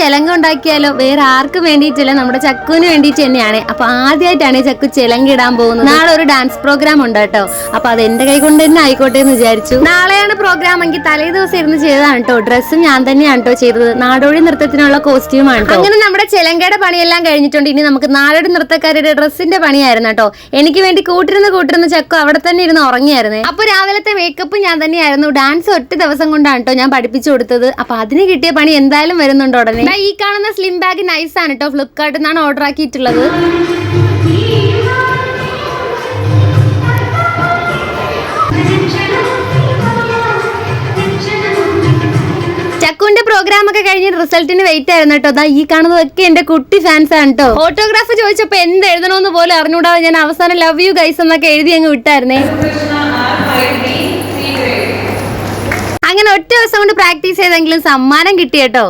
ചിലങ്ക ഉണ്ടാക്കിയാലോ? വേറെ ആർക്കും വേണ്ടിയിട്ടില്ല? നമ്മുടെ ചക്കുവിന് വേണ്ടിയിട്ട് തന്നെയാണ്. അപ്പൊ ആദ്യമായിട്ടാണ് ചക്കു ചിലങ്ക ഇടാൻ പോകുന്നത്. നാളെ ഒരു ഡാൻസ് പ്രോഗ്രാം ഉണ്ട് കേട്ടോ. അപ്പൊ അത് എന്റെ കൈ കൊണ്ട് തന്നെ ആയിക്കോട്ടെ എന്ന് വിചാരിച്ചു. നാളെയാണ് പ്രോഗ്രാം എങ്കിൽ തലേ ദിവസം ഇരുന്ന് ചെയ്തതാണ് കേട്ടോ. ഡ്രസ്സും ഞാൻ തന്നെയാണ് കേട്ടോ ചെയ്തത്. നാടോടി നൃത്തത്തിനുള്ള കോസ്റ്റ്യൂമാണ്. അങ്ങനെ നമ്മുടെ ചിലങ്കയുടെ പണിയെല്ലാം കഴിഞ്ഞിട്ടുണ്ട്. ഇനി നമുക്ക് നാടോടി നൃത്തക്കാരുടെ ഡ്രസ്സിന്റെ പണിയായിരുന്നു കേട്ടോ. എനിക്ക് വേണ്ടി കൂട്ടിരുന്ന് കൂട്ടിരുന്ന് ചക്കു അവിടെ തന്നെ ഇരുന്ന് ഉറങ്ങിയായിരുന്നേ. അപ്പൊ രാവിലത്തെ മേക്കപ്പ് ഞാൻ തന്നെയായിരുന്നു. ഡാൻസ് ഒറ്റ ദിവസം കൊണ്ടാണ് കേട്ടോ ഞാൻ പഠിപ്പിച്ചു കൊടുത്തത്. അപ്പൊ അതിന് കിട്ടിയ പണി എന്തായാലും വരുന്നുണ്ട് ഉടനെ. ഈ കാണുന്ന സ്ലിം ബാഗ് നൈസ് ആണ് കേട്ടോ ഫ്ലിപ്കാർട്ടിൽ നിന്നാണ് ഓർഡർ ആക്കിയിട്ടുള്ളത്. ചക്കുവിന്റെ പ്രോഗ്രാം ഒക്കെ കഴിഞ്ഞ് റിസൾട്ടിന് വെയിറ്റ് ആയിരുന്നു കേട്ടോ ദാ ഈ കാണുന്നതൊക്കെ എന്റെ കുട്ടി ഫാൻസ് ആണ് കേട്ടോ ഓട്ടോഗ്രാഫ് ചോദിച്ചപ്പോ എന്ത് എഴുതണമെന്ന് പോലും അറിഞ്ഞുകൂടാതെ ഞാൻ അവസാനം ലവ് യു ഗൈസ് എന്നൊക്കെ എഴുതി അങ്ങ് വിട്ടായിരുന്നേ. അങ്ങനെ ഒറ്റ ദിവസം കൊണ്ട് പ്രാക്ടീസ് ചെയ്തെങ്കിലും സമ്മാനം കിട്ടി കേട്ടോ.